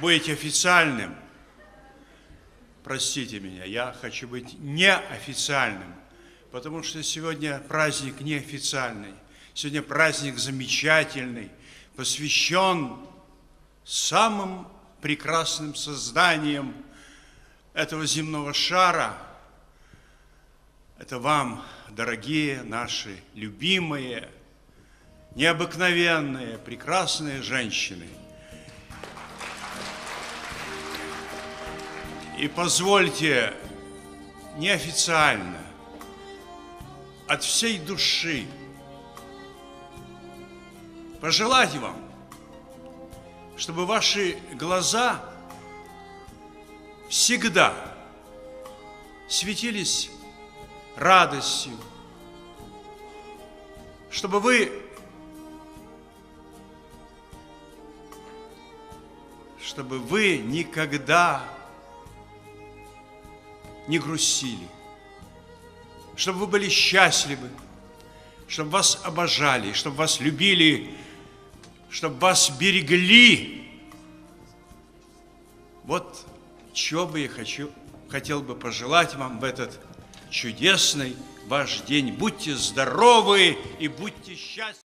быть официальным. Простите меня, я хочу быть неофициальным, потому что сегодня праздник неофициальный. Сегодня праздник замечательный, посвящен самым прекрасным созданиям этого земного шара. Это вам, дорогие наши любимые, необыкновенные, прекрасные женщины. И позвольте неофициально, от всей души, пожелать вам, чтобы ваши глаза всегда светились радостью, чтобы вы чтобы вы никогда не грустили, чтобы вы были счастливы, чтобы вас обожали, чтобы вас любили, чтобы вас берегли. Вот чего бы я хочу, хотел бы пожелать вам в этот чудесный ваш день. Будьте здоровы и будьте счастливы.